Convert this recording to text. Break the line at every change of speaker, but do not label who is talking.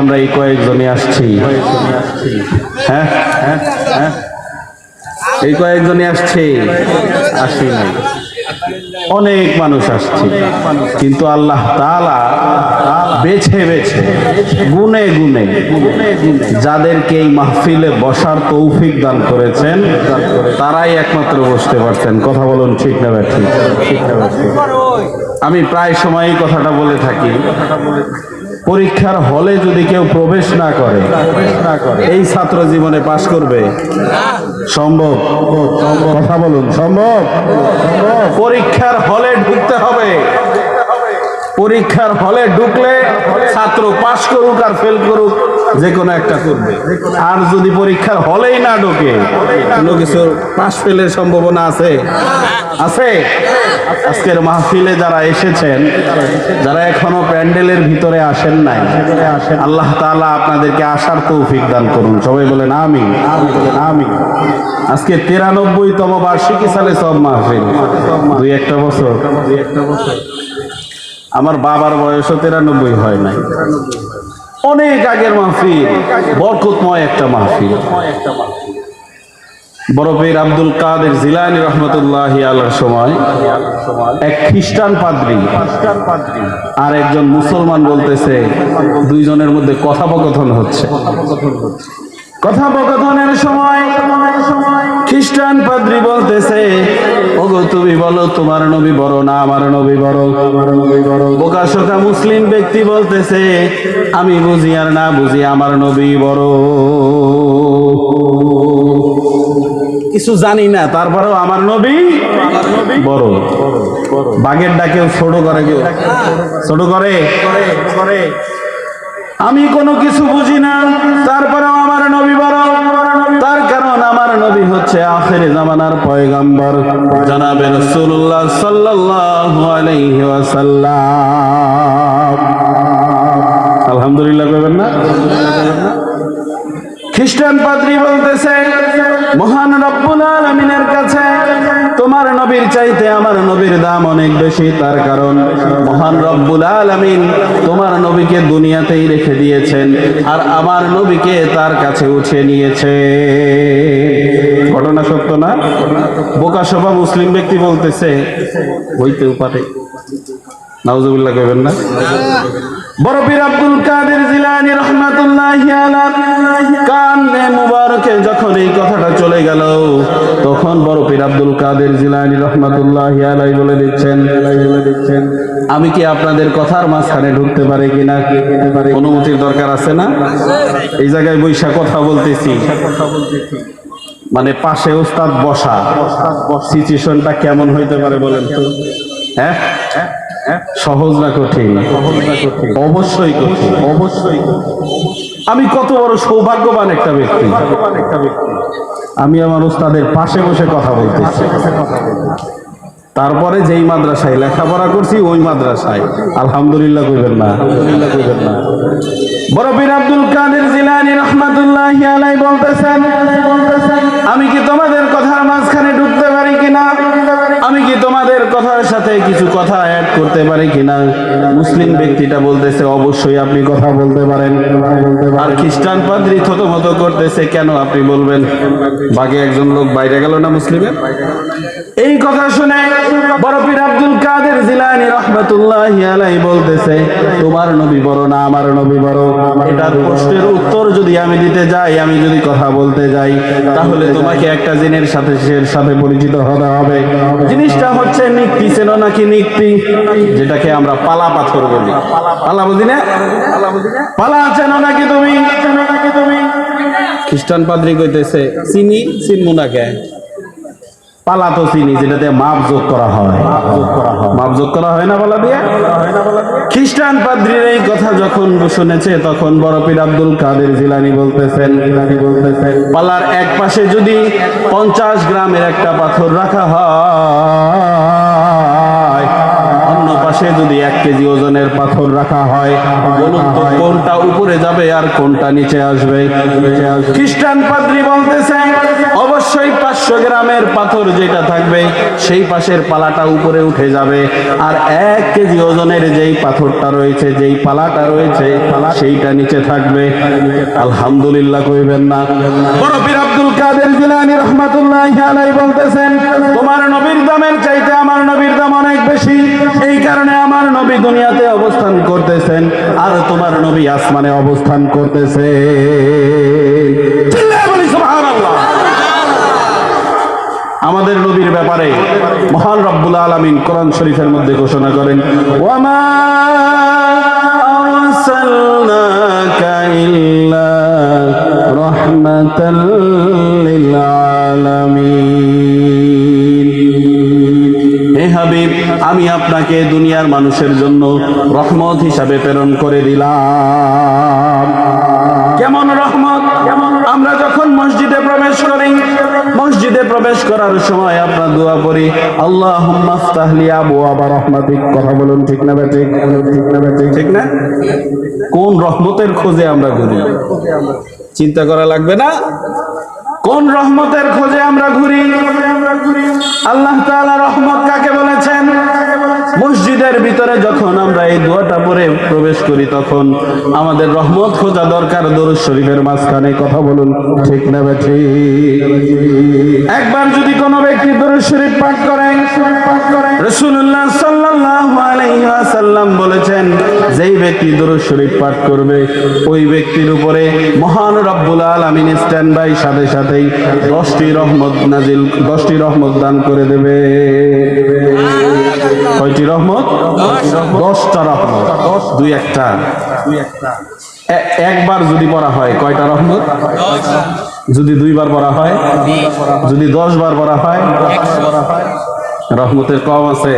আমরা এই কয়েকজনে আসছি। হ্যাঁ হ্যাঁ হ্যাঁ। এই কয়েকজনে আসছে, আসি নাই। অনেক মানুষ আসছে, কিন্তু আল্লাহ তাআলা বেছে বেছে, গুনে গুনে যাদেরকে এই মাহফিলে বসার তৌফিক দান করেছেন, তারাই একমাত্র বসতে পারছেন কথা বলুন, ঠিক না ব্যাঠিক ঠিক না আমি প্রায় সময় এই কথাটা বলে থাকি। পরীক্ষার হলে যদি কেউ প্রবেশ না করে, এই ছাত্র জীবনে পাশ করবে? সম্ভব? কথা বলুন, সম্ভব? পরীক্ষার হলে ঢুকতে হবে। পরীক্ষার হলে ঢুকলে ছাত্র পাশ করুক আর ফেল করুক। যে কোনো একটা করবে। আর যদি পরীক্ষার হলেই না ঢোকে, কোনো কিছু পাশ ফেলের সম্ভাবনা আছে? আছে? আজকের মাহফিলে যারা এসেছেন, যারা এখনও প্যান্ডেলের ভিতরে আসেন নাই, আল্লাহ তাআলা আপনাদেরকে আসার তৌফিক দান করুন। সবাই বলেন আমি আমি আজকে তিরানব্বই তম বার্ষিকী সালে সব মাহফিল। দুই একটা বছর দুই একটা বছর। আমার বাবার বয়সও তিরানব্বই হয় নাই। অনেক আগের মাহফিল, বরকতময় একটা মাহফিল। বরফের আব্দুল কাদের জিলানি রহমতুল্লাহ আল্লাহর সময় এক খ্রিস্টান পাদ্রি আর একজন মুসলমান বলতেছে, দুইজনের মধ্যে কথোপকথন হচ্ছে। কথোপকথনের সময় খ্রিস্টান পাদ্রী বলতেছে, ওগো, তুমি বলো, তোমার নবী বড় না আমার নবী বড়? বোকা শোকা মুসলিম ব্যক্তি বলতেছে, আমি বুঝি আর না বুঝি আমার নবী বড়। কিছু জানি না, তারপরেও আমার নবী বড়। বাঘের ডাকেও ছোট করে কেউ। ছোট করে? আমি কোনো কিছু বুঝি না। তারপরেও আমার নবী বড়। তার কারণ আমার নবী হচ্ছে আখের জামানার পয়গাম্বর। জানাবে রাসূলুল্লাহ সাল্লাল্লাহু আলহামদুলিল্লাহ কইবেন না? খ্রিস্টান পাদ্রী বলতেছে, মহান রব্বুল আলামিনের কাছে নবীর চাইতে আমার নবীর দাম অনেক বেশি, তার কারণ মহান রব্বুল আলমিন তোমার নবীকে দুনিয়াতেই রেখে দিয়েছেন আর আমার নবীকে তার কাছে উঠে নিয়েছে। ঘটনা সত্য না? বোকা সভা মুসলিম ব্যক্তি বলতেছে, হইতেও পারে। নাউজুবিল্লাহ কইবেন না? বড় পীর আব্দুল কাদের জিলানী রহমাতুল্লাহি আলাইহি কানে মুবারকে যখন এই কথাটা চলে গেল, তখন বড় পীর আব্দুল কাদের জিলানী রহমাতুল্লাহি আলাইহি বলে দিচ্ছেন বলে দিচ্ছেন আমি কি আপনাদের কথার মাঝখানে ঢুকতে পারি কিনা অনুমতির দরকার আছে না? এই জায়গায় বৈশা কথা বলতেছি। কথা বলতেছি মানে পাশে ওস্তাদ বসা। সিচুয়েশনটা কেমন হইতে পারে বলেন তো? হ্যাঁ? সহজ না কঠিন? অবশ্যই কঠিন, অবশ্যই আমি কত বড় সৌভাগ্যবান একটা ব্যক্তি। আমি আমার ওস্তাদের পাশে বসে কথা বলতেছি। তারপরে যেই মাদ্রাসায় লেখাপড়া করছি, ওই মাদ্রাসায়। আলহামদুলিল্লাহ কইবেন না। কইবেন না বড় পীর আব্দুল কাদের জিলানী রহমাতুল্লাহ বলতেছেন, আমি কি তোমাদের কথার মাঝখানে ঢুকতে পারি কিনা আমি কি তোমাদের কথার সাথে কিছু কথা অ্যাড করতে পারি কিনা? মুসলিম ব্যক্তিটা বলতেছে, অবশ্যই আপনি কথা বলতে পারেন। আর খ্রিস্টান পাদ্রি থত মতো করতেছে, কেন আপনি বলবেন? বাকি একজন লোক বাইরে গেল না মুসলিমের এই কথা শুনে বড় পীর আব্দুল কাদের জিলানী আলাই বলতেছে, তোমার নবী বড় না আমার নবী বড়? এটার প্রশ্নের উত্তর যদি আমি দিতে যাই, আমি যদি কথা বলতে যাই, তাহলে তোমাকে একটা জিনের সাথে সাথে পরিচিত হতে হবে। জিনিসটা হচ্ছে নিক্তি, চেনো নাকি নিক্তি? যেটাকে আমরা পালা পাথর বলি। পালা বুঝি না? পালা চেনো নাকি তুমি? খ্রিস্টান পাদ্রী কইতেছে, চিনি চিনমু না কে পালা তো চিনি যেটাতে মাপ যোগ করা হয়। মাপ যোগ করা হয় না বলা দিয়ে? খ্রিস্টান পাদ্রির এই কথা যখন শুনেছে তখন বড় পীর আব্দুল কাদের জিলানি বলতেছেন জিলানি বলতেছেন পালার এক পাশে যদি পঞ্চাশ গ্রামের একটা পাথর রাখা হয় পাশে যদি এক কেজি ওজনের পাথর রাখা হয় কোনটা উপরে যাবে আর কোনটা নিচে আসবে? খ্রিস্টান পাদ্রী বলতেছে, অবশ্যই পাঁচশো গ্রামের পাথর যেটা থাকবে, সেই পাশের পালাটা উপরে উঠে যাবে। আর এক কেজি ওজনের যেই পাথরটা রয়েছে, যেই পালাটা রয়েছে, সেইটা নিচে থাকবে। আলহামদুলিল্লাহ কইবেন না। আব্দুল কাদের জিলানী রহমাতুল্লাহ বলতেছেন, তোমার নবীর দামের চাইতে আমার নবীর দাম অনেক বেশি। এই কারণে আমার নবী দুনিয়াতে অবস্থান করতেছেন, আর তোমার নবী আসমানে অবস্থান করতেছে। আমাদের নবীর ব্যাপারে মহান রব্বুল আলামিন কোরআন শরীফের মধ্যে ঘোষণা করেন, ওয়ামা রাহমাতাল আমি আপনাকে দুনিয়ার মানুষের জন্য রহমত হিসাবে প্রেরণ করে দিলাম। কেমন রহমত? আমরা যখন মসজিদে প্রবেশ করি, মসজিদে প্রবেশ করার সময় আমরা দোয়া করি আল্লাহ মাফতাহলি আবু আবার রহমাতিক। কথা বলুন ঠিক না ঠিক ঠিক না ঠিক না? কোন রহমতের খোঁজে আমরা ঘুরি? চিন্তা করা লাগবে না? কোন রহমতের খোঁজে আমরা ঘুরি? আল্লাহ তাআলা রহমত কাকে বলেছেন? মসজিদের ভিতরে যখন আমরা এই দোয়াটা পরে প্রবেশ করি, তখন আমাদের রহমত খোঁজা দরকার দরুদ শরীফের মাঝখানে। কথা বলুন, ঠিক না বেঠি একবার যদি কোনো ব্যক্তি দরুদ শরীফ পাঠ করেন, রাসূলুল্লাহ সাল্লাল্লাহু আলাইহি ওয়াসাল্লাম বলেছেন, যেই ব্যক্তি দরুদ শরীফ পাঠ করবে, ওই ব্যক্তির উপরে মহান রব্বুল আলামিন স্ট্যান্ড বাই সাথে সাথেই দশটি রহমত নাজিল দশটি রহমত দান করে দেবে। কয়টি রহমত? দশটা রহমত। দুই একটা। একবার যদি পড়া হয় কয়টা রহমত? যদি দুইবার পড়া হয় যদি দশ বার পড়া হয়। রহমতের কম আছে।